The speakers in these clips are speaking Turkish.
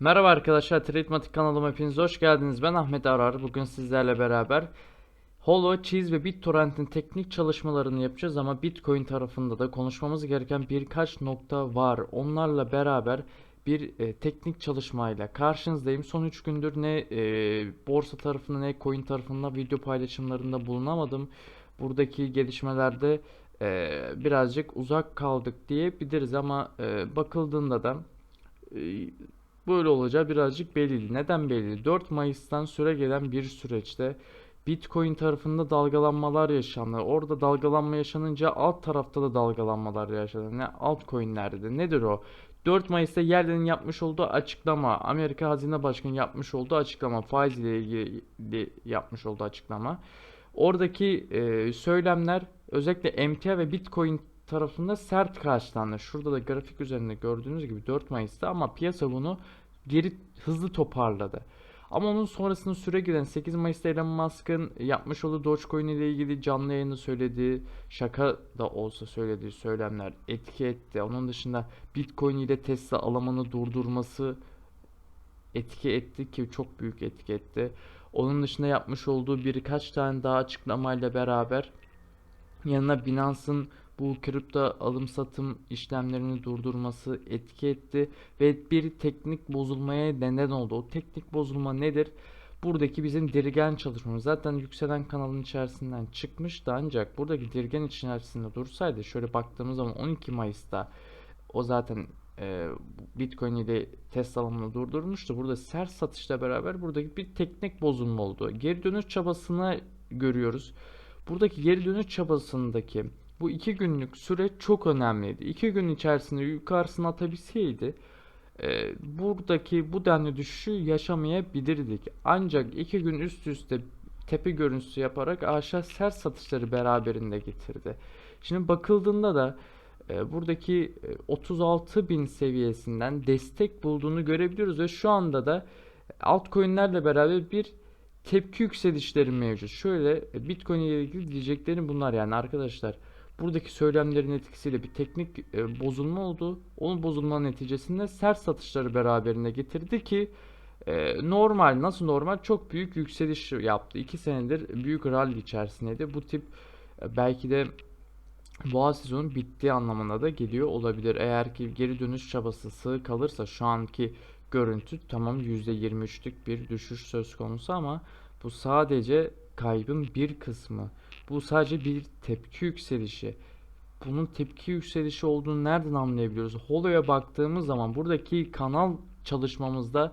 Merhaba arkadaşlar, Tradematik kanalıma hepiniz hoş geldiniz. Ben Ahmet Arar. Bugün sizlerle beraber Holo, Cheese ve BitTorrent'in teknik çalışmalarını yapacağız ama Bitcoin tarafında da konuşmamız gereken birkaç nokta var. Onlarla beraber bir e, teknik çalışmayla karşınızdayım. Son 3 gündür ne e, borsa tarafında ne coin tarafında video paylaşımlarında bulunamadım. Buradaki gelişmelerde e, birazcık uzak kaldık diyebiliriz ama e, bakıldığında da e, böyle olacağı birazcık belli. Neden belli? 4 Mayıs'tan süre gelen bir süreçte Bitcoin tarafında dalgalanmalar yaşandı. Orada dalgalanma yaşanınca alt tarafta da dalgalanmalar yaşandı. Ne altcoin'lerde. Nedir o? 4 Mayıs'ta Yellen'in yapmış olduğu açıklama, Amerika Hazine Başkanı yapmış olduğu açıklama, faiz ile ilgili yapmış olduğu açıklama. Oradaki e, söylemler özellikle emtia ve Bitcoin tarafında sert karşılandı. Şurada da grafik üzerinde gördüğünüz gibi 4 Mayıs'ta ama piyasa bunu geri hızlı toparladı. Ama onun sonrasında süre gelen 8 Mayıs'ta Elon Musk'ın yapmış olduğu Dogecoin ile ilgili canlı yayında söylediği, şaka da olsa söylediği söylemler etki etti. Onun dışında Bitcoin ile Tesla alımını durdurması etki etti ki çok büyük etki etti. Onun dışında yapmış olduğu birkaç tane daha açıklamayla beraber yanına Binance'ın bu kripto alım satım işlemlerini durdurması etki etti ve bir teknik bozulmaya neden oldu. O teknik bozulma nedir? Buradaki bizim dirgen çalışmamız zaten yükselen kanalın içerisinden çıkmıştı ancak buradaki dirgen içerisinde dursaydı şöyle baktığımız zaman 12 Mayıs'ta o zaten e, Bitcoin ile Tesla alımını durdurmuştu. Burada sert satışla beraber buradaki bir teknik bozulma oldu. Geri dönüş çabasını görüyoruz. Buradaki geri dönüş çabasındaki bu iki günlük süre çok önemliydi. İki gün içerisinde yukarısına atabilseydi e, buradaki bu denli düşüşü yaşamayabilirdik. Ancak iki gün üst üste tepe görüntüsü yaparak aşağı sert satışları beraberinde getirdi. Şimdi bakıldığında da e, buradaki e, 36.000 seviyesinden destek bulduğunu görebiliyoruz ve şu anda da altcoin'lerle beraber bir tepki yükselişleri mevcut. Şöyle e, Bitcoin ile ilgili diyeceklerim bunlar yani arkadaşlar. Buradaki söylemlerin etkisiyle bir teknik e, bozulma oldu. Onun bozulma neticesinde sert satışları beraberinde getirdi ki e, normal nasıl normal çok büyük yükseliş yaptı. 2 senedir büyük rally içerisindeydi. Bu tip e, belki de boğa sezonu bittiği anlamına da geliyor olabilir. Eğer ki geri dönüş çabası sığ kalırsa şu anki görüntü tamam %23'lük bir düşüş söz konusu ama bu sadece kaybın bir kısmı. Bu sadece bir tepki yükselişi. Bunun tepki yükselişi olduğunu nereden anlayabiliyoruz? Holo'ya baktığımız zaman buradaki kanal çalışmamızda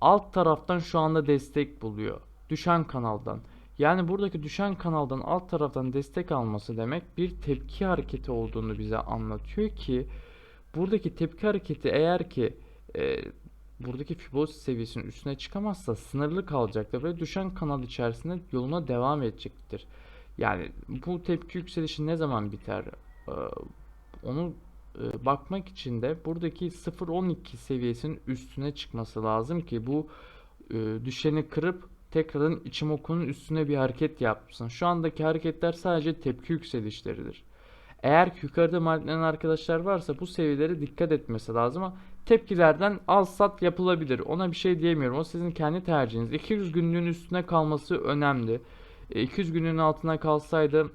alt taraftan şu anda destek buluyor. Düşen kanaldan. Yani buradaki düşen kanaldan alt taraftan destek alması demek bir tepki hareketi olduğunu bize anlatıyor ki buradaki tepki hareketi eğer ki e, buradaki Fibonacci seviyesinin üstüne çıkamazsa sınırlı kalacaktır ve düşen kanal içerisinde yoluna devam edecektir. Yani bu tepki yükselişi ne zaman biter? Ee, onu e, bakmak için de buradaki 0.12 seviyesinin üstüne çıkması lazım ki bu e, düşeni kırıp tekrardan Ichimoku'nun üstüne bir hareket yapsın. Şu andaki hareketler sadece tepki yükselişleridir. Eğer yukarıda maliklenen arkadaşlar varsa bu seviyelere dikkat etmesi lazım ama tepkilerden al sat yapılabilir. Ona bir şey diyemiyorum. O sizin kendi tercihiniz. 200 günlüğün üstüne kalması önemli. 200 günlüğün altına kalsaydı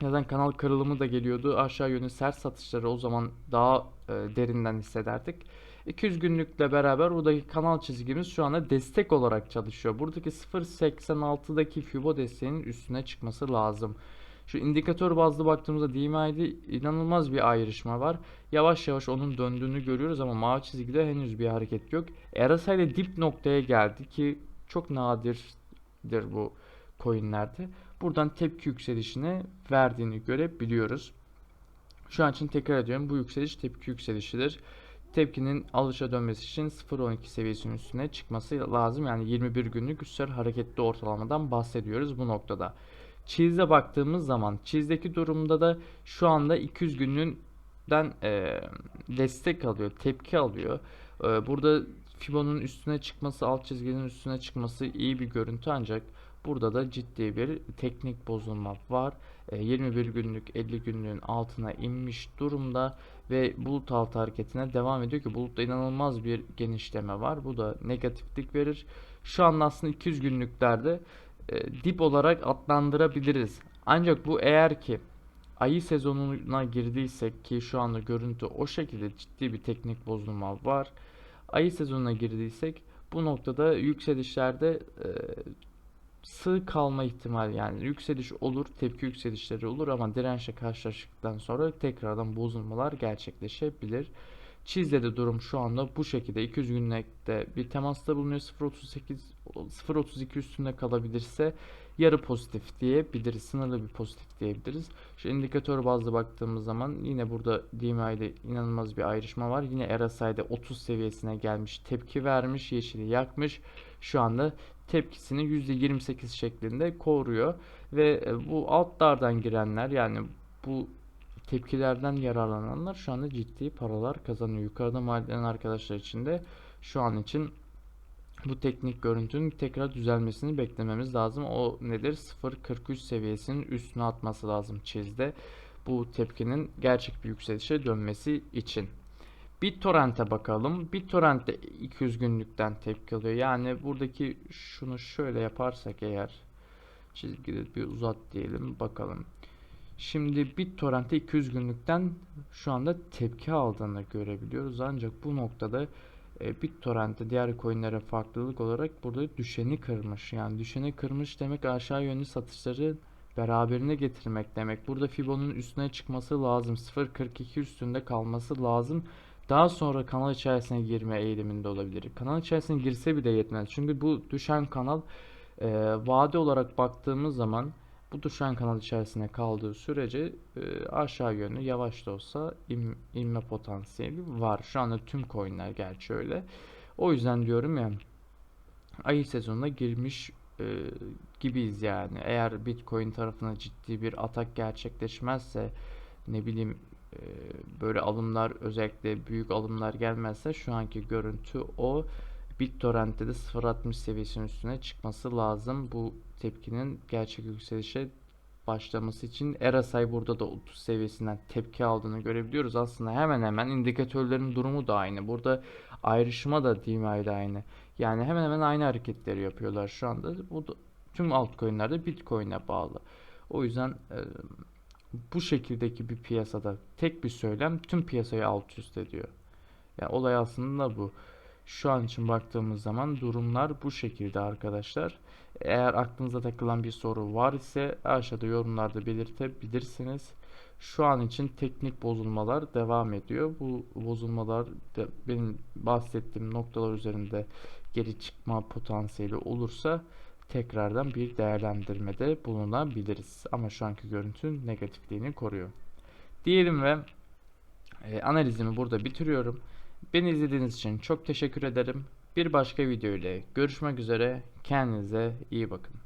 zaten kanal kırılımı da geliyordu. Aşağı yönlü sert satışları o zaman daha e, derinden hissederdik. 200 günlükle beraber buradaki kanal çizgimiz şu anda destek olarak çalışıyor. Buradaki 0.86'daki Fibo desteğinin üstüne çıkması lazım. Şu indikatör bazlı baktığımızda DMA'de inanılmaz bir ayrışma var. Yavaş yavaş onun döndüğünü görüyoruz ama mavi çizgide henüz bir hareket yok. RSI ile dip noktaya geldi ki çok nadirdir bu coinlerde. Buradan tepki yükselişine verdiğini görebiliyoruz. Şu an için tekrar ediyorum bu yükseliş tepki yükselişidir. Tepkinin alışa dönmesi için 0.12 seviyesinin üstüne çıkması lazım. Yani 21 günlük üstel hareketli ortalamadan bahsediyoruz bu noktada. Cheese'e baktığımız zaman Cheese'deki durumda da şu anda 200 günlükten e, destek alıyor, tepki alıyor. E, burada Fibo'nun üstüne çıkması, alt çizginin üstüne çıkması iyi bir görüntü ancak Burada da ciddi bir teknik bozulma var. E, 21 günlük 50 günlüğün altına inmiş durumda ve bulut altı hareketine devam ediyor ki bulutta inanılmaz bir genişleme var. Bu da negatiflik verir. Şu an aslında 200 günlüklerde e, dip olarak adlandırabiliriz. Ancak bu eğer ki ayı sezonuna girdiysek ki şu anda görüntü o şekilde ciddi bir teknik bozulma var. Ayı sezonuna girdiysek bu noktada yükselişlerde e, sığ kalma ihtimali yani yükseliş olur, tepki yükselişleri olur ama dirençle karşılaştıktan sonra tekrardan bozulmalar gerçekleşebilir. Çizde de durum şu anda bu şekilde 200 günlükte bir temasta bulunuyor 0.38 0.32 üstünde kalabilirse yarı pozitif diyebiliriz. Sınırlı bir pozitif diyebiliriz. Şu indikatör bazlı baktığımız zaman yine burada DMA ile inanılmaz bir ayrışma var. Yine RSI'de 30 seviyesine gelmiş. Tepki vermiş. Yeşili yakmış. Şu anda tepkisini %28 şeklinde koruyor. Ve e, bu altlardan girenler yani bu tepkilerden yararlananlar şu anda ciddi paralar kazanıyor. Yukarıda mahalleden arkadaşlar için de şu an için bu teknik görüntünün tekrar düzelmesini beklememiz lazım. O nedir? 0.43 seviyesinin üstüne atması lazım çizde. Bu tepkinin gerçek bir yükselişe dönmesi için. BitTorrent'e bakalım. BitTorrent de 200 günlükten tepki alıyor. Yani buradaki şunu şöyle yaparsak eğer çizgide bir uzat diyelim bakalım. Şimdi BitTorrent'te 200 günlükten şu anda tepki aldığını görebiliyoruz. Ancak bu noktada e, BitTorrent'te diğer coinlere farklılık olarak burada düşeni kırmış. Yani düşeni kırmış demek aşağı yönlü satışları beraberine getirmek demek. Burada Fibo'nun üstüne çıkması lazım. 0.42 üstünde kalması lazım. Daha sonra kanal içerisine girme eğiliminde olabilir. Kanal içerisine girse bile yetmez. Çünkü bu düşen kanal e, vade olarak baktığımız zaman bu düşen kanal içerisine kaldığı sürece e, aşağı yönlü yavaş da olsa in, inme potansiyeli var. Şu anda tüm coinler gerçi öyle. O yüzden diyorum ya ayı sezonuna girmiş e, gibiyiz yani. Eğer Bitcoin tarafına ciddi bir atak gerçekleşmezse ne bileyim e, böyle alımlar özellikle büyük alımlar gelmezse şu anki görüntü o. BitTorrent'te de 0.60 seviyesinin üstüne çıkması lazım. Bu tepkinin gerçek yükselişe başlaması için RSI burada da 30 seviyesinden tepki aldığını görebiliyoruz. Aslında hemen hemen indikatörlerin durumu da aynı. Burada ayrışma da DMA ile aynı. Yani hemen hemen aynı hareketleri yapıyorlar şu anda. Bu da, tüm altcoin'lerde Bitcoin'e bağlı. O yüzden e, bu şekildeki bir piyasada tek bir söylem tüm piyasayı alt üst ediyor. Yani olay aslında bu. Şu an için baktığımız zaman durumlar bu şekilde arkadaşlar. Eğer aklınıza takılan bir soru var ise aşağıda yorumlarda belirtebilirsiniz. Şu an için teknik bozulmalar devam ediyor. Bu bozulmalar da benim bahsettiğim noktalar üzerinde geri çıkma potansiyeli olursa tekrardan bir değerlendirmede bulunabiliriz. Ama şu anki görüntü negatifliğini koruyor. Diyelim ve e, analizimi burada bitiriyorum. Beni izlediğiniz için çok teşekkür ederim. Bir başka video ile görüşmek üzere. Kendinize iyi bakın.